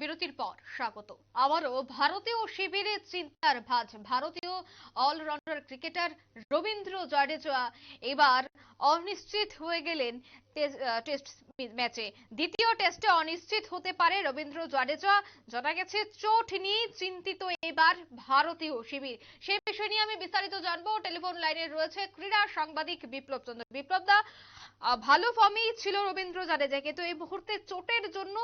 বিরতির পর স্বাগত। আবারও ভারতীয় শিবিরে চিন্তার ভাঁজ। ভারতীয় অলরাউন্ডার ক্রিকেটার রবীন্দ্র জাডেজা এবার অনিশ্চিত হয়ে গেলেন টেস্ট ম্যাচে দ্বিতীয় টেস্টে অনিশ্চিত হতে পারে রবীন্দ্র জাডেজা। জানা গেছে, চোট নিয়ে চিন্তিত এবার ভারতীয় শিবির। সেই বিষয় নিয়ে আমি বিস্তারিত জানব। টেলিফোন লাইনে রয়েছে ক্রীড়া সাংবাদিক বিপ্লব চন্দ্র। বিপ্লব দা ভালো ফর্মেই ছিল রবীন্দ্র জাডেজা কিন্তু এই মুহূর্তে চোটের জন্য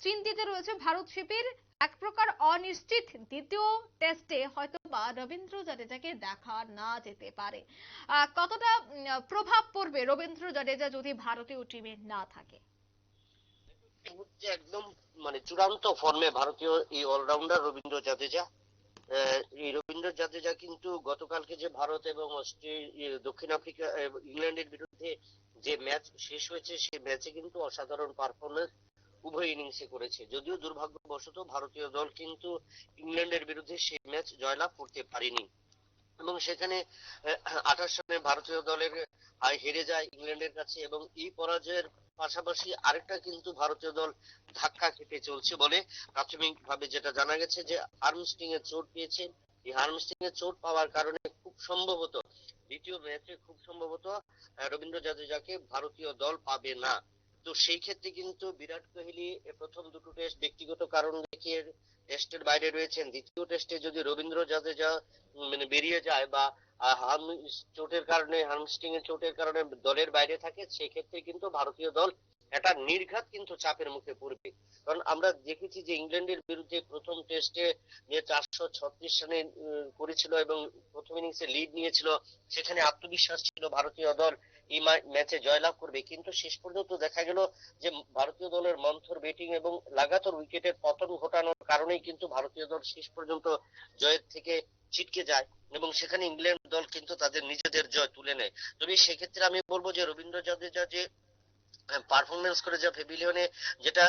চিন্তিত রয়েছে ভারত শিবির। এক প্রকার অনিশ্চিত দ্বিতীয় টেস্টে হয়তো বা রবীন্দ্র জাডেজাকে দেখা না যেতে পারে। কতটা প্রভাব পড়বে রবীন্দ্র জাডেজা যদি ভারতীয় টিমে না থাকে? একদম মানে চূড়ান্ত ফর্মে ভারতীয় এই অলরাউন্ডার রবীন্দ্র জাদেজা এই রবীন্দ্র জাদেজা কিন্তু গতকালকে যে ভারত এবং দক্ষিণ আফ্রিকা ইংল্যান্ডের বিরুদ্ধে যে ম্যাচ শেষ হয়েছে, সেই ম্যাচে কিন্তু অসাধারণ পারফরমেন্স উভয় ইনিংসে করেছে। যদিও দুর্ভাগ্যবশত ভারতীয় দল কিন্তু ইংল্যান্ডের বিরুদ্ধে সেই ম্যাচ জয়লাভ করতে পারেনি। এবং সেখানে আঠাশ রানে ভারতীয় দলের হেরে যায় ইংল্যান্ডের কাছে এবং এই পরাজয়ের পাশাপাশি আরেকটা কিন্তু ভারতীয় দল ধাক্কা খেতে চলছে বলে প্রাথমিকভাবে যেটা জানা গেছে যে আর্মস্টিং এর চোট পেয়েছে। এই আর্মস্টিং এর চোট পাওয়ার কারণে খুব সম্ভবত দ্বিতীয় ম্যাচে খুব সম্ভবত রবীন্দ্র জাদেজাকে ভারতীয় দল পাবে না। তো সেই ক্ষেত্রে কিন্তু বিরাট কোহলি প্রথম দুটো টেস্ট ব্যক্তিগত কারণ দেখিয়ে টেস্টের বাইরে রয়েছেন। দ্বিতীয় টেস্টে যদি রবীন্দ্র জাদেজা মানে বেরিয়ে যায় বা চোটের কারণে হার্মস্টিং এর চোটের কারণে দলের বাইরে থাকে সেক্ষেত্রে কিন্তু ভারতীয় দল একটা নির্ঘাত কিন্তু চাপের মুখে পড়বে। কারণ আমরা দেখেছি যে ইংল্যান্ডের বিরুদ্ধে প্রথম টেস্টে যে চারশো ছত্রিশ রানে করেছিল এবং প্রথম ইনিংসে লিড নিয়েছিল, সেখানে আত্মবিশ্বাস ছিল ভারতীয় দল এই ম্যাচে জয়লাভ করবে। কিন্তু শেষ পর্যন্ত দেখা গেল যে ভারতীয় দলের মন্থর ব্যাটিং এবং লাগাতার উইকেটের পতন ঘটানোর কারণেই কিন্তু ভারতীয় দল শেষ পর্যন্ত জয়ের থেকে ছিটকে যায় এবং সেখানে ইংল্যান্ড দল কিন্তু তাদের নিজেদের জয় তুলে নেয়। তবে সেক্ষেত্রে আমি বলব যে রবীন্দ্র জাদেজা যে পারফরমেন্স করে যা পেভিলিয়নে যেটা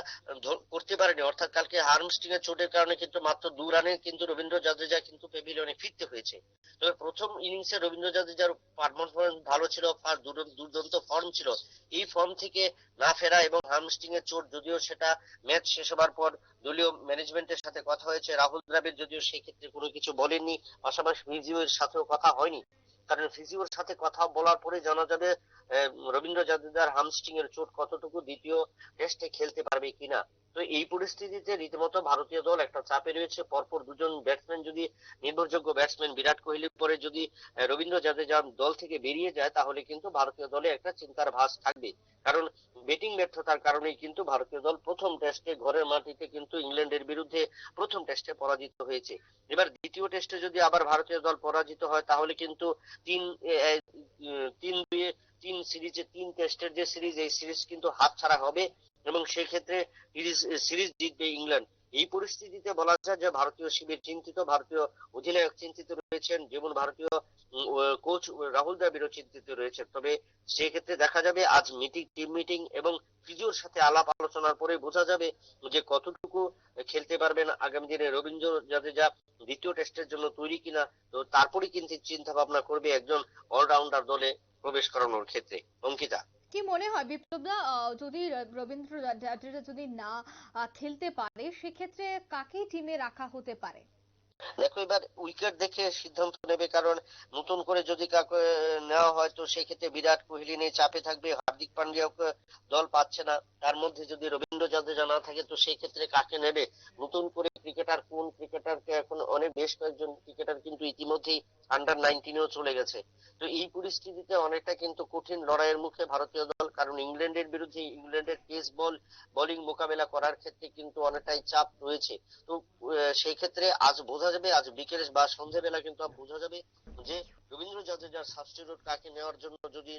করতে পারেনি। অর্থাৎ কালকে হার্মস্টিং এর চোটের কারণে কিন্তু মাত্র দু রানে কিন্তু রবীন্দ্র জাদেজা কিন্তু পেভিলিয়নে ফিরতে হয়েছে। তবে প্রথম ইনিংসে রবীন্দ্র জাদেজার পারফরমেন্স ভালো ছিল দুর্দান্ত ফর্ম ছিল। এই ফর্ম থেকে না ফেরা এবং হার্মস্টিং এর চোট যদিও সেটা ম্যাচ শেষ হবার পর দলীয় ম্যানেজমেন্টের সাথে কথা হয়েছে। রাহুল দ্রাবিড় যদিও সেই ক্ষেত্রে কোনো কিছু বলেননি, পাশাপাশি ফিজিওর সাথেও কথা হয়নি। কারণ ফিজিওর সাথে কথা বলার পরে জানা যাবে রবীন্দ্র জাদেজার হামস্ট্রিং এর চোট কতটুকু দ্বিতীয় টেস্টে খেলতে পারবে কিনা? তো এই পরিস্থিতিতে রীতিমতো ভারতীয় দল একটা চাপে রয়েছে। পরপর দুজন ব্যাটসম্যান যদি, নির্ভরযোগ্য ব্যাটসম্যান বিরাট কোহলি পরে যদি রবীন্দ্র জাদেজা দল থেকে বেরিয়ে যায়, তাহলে কিন্তু ভারতীয় দলে একটা চিন্তার ভাস থাকবে। কারণ ব্যাটিং ব্যর্থতার কারণেই কিন্তু ভারতীয় দল প্রথম টেস্টে ঘরের মাটিতে কিন্তু ইংল্যান্ডের বিরুদ্ধে প্রথম টেস্টে পরাজিত হয়েছে। এবার দ্বিতীয় টেস্টে যদি আবার ভারতীয় দল পরাজিত হয়, তাহলে কিন্তু তিন তিন, দুয়ে, তিন সিরিজে তিন টেস্টের যে সিরিজ এই সিরিজ কিন্তু হাতছাড়া হবে। এবং সেই ক্ষেত্রে সিরিজ সিরিজ জিতবে ইংল্যান্ড এই পরিস্থিতিতে বলা যায় যে ভারতীয় শিবির চিন্তিত, ভারতীয় অধিনায়ক চিন্তিত রয়েছেন, যেমন ভারতীয় কোচ রাহুল দ্রাবিড়ও চিন্তিত রয়েছেন। তবে সেক্ষেত্রে দেখা যাবে আজ মিটিং টিম মিটিং এবং ফিজিওর সাথে আলাপ আলোচনার পরে বোঝা যাবে যে কতটুকু খেলতে পারবেন আগামী দিনে রবীন্দ্র জাদেজা দ্বিতীয় টেস্টের জন্য তৈরি কিনা, তো তারপরে কিন্তু চিন্তা ভাবনা করবে একজন অলরাউন্ডার দলে প্রবেশ করানোর ক্ষেত্রে। অঙ্কিতা? কি মনে হয় বিপ্লবদা যদি রবীন্দ্র জাডেজা যদি না খেলতে পারে, সেক্ষেত্রে কাকে টিমে রাখা হতে পারে? দেখো, এবার উইকেট দেখে সিদ্ধান্ত নেবে, কারণ নতুন করে যদি কাউকে নেওয়া হয়, তো সেই ক্ষেত্রে বিরাট কোহলি নিয়ে চাপে থাকবে, হার্দিক পান্ডিয়াকে দল পাচ্ছে না। তার মধ্যে যদি রবীন্দ্র জাদেজা না থাকে, তো সেই ক্ষেত্রে কাকে নেবে? নতুন করে ক্রিকেটার কোন ক্রিকেটারকে এখন অনেক, বেশ কয়েকজন ক্রিকেটার কিন্তু ইতিমধ্যেই আন্ডার নাইনটিনেও চলে গেছে। তো এই পরিস্থিতিতে অনেকটা কিন্তু কঠিন লড়াইয়ের মুখে ভারতীয় দল, কারণ ইংল্যান্ডের বিরুদ্ধে ইংল্যান্ডের পেস বল, বোলিং মোকাবেলা করার ক্ষেত্রে কিন্তু অনেকটাই চাপ রয়েছে। তো সেই ক্ষেত্রে আজ বোঝা যাবে, আজ বিকেলে বা সন্ধ্যেবেলা কিন্তু বোঝা যাবে যে রবীন্দ্র জাদেজার সাবস্টিটিউট কাকে নেওয়ার জন্য যদি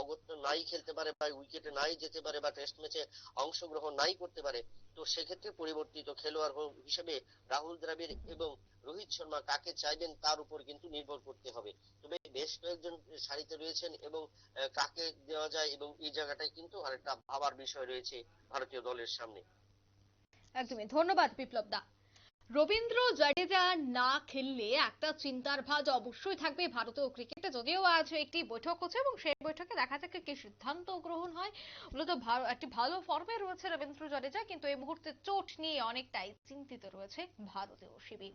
অগত্য নাই খেলতে পারে বা উইকেটে নাই যেতে পারে বা টেস্ট ম্যাচে অংশগ্রহণ নাই করতে পারে, তো সেক্ষেত্রে পরিবর্তিত খেলোয়াড় হিসেবে রাহুল দ্রাবিড় এবং রোহিত শর্মা কাকে চাইবেন তার উপর কিন্তু নির্ভর করতে হবে। তবে বেশ কয়েকজন সারিতে রয়েছেন এবং কাকে দেওয়া যায় এবং এই জায়গাটায় কিন্তু আরেকটা ভাবার বিষয় রয়েছে ভারতীয় দলের সামনে। একদমই। ধন্যবাদ বিপ্লব দা। রবীন্দ্র জাডেজা না খেললে একটা চিন্তার ভাঁজ অবশ্যই থাকবে ভারতীয় ক্রিকেটে। যদিও আজ একটি বৈঠক হচ্ছে এবং সেই বৈঠকে দেখা যাক কি সিদ্ধান্ত গ্রহণ হয়। মূলত একটি ভালো ফর্মে রয়েছে রবীন্দ্র জাডেজা, কিন্তু এই মুহূর্তে চোট নিয়ে অনেকটাই চিন্তিত রয়েছে ভারতীয় শিবির।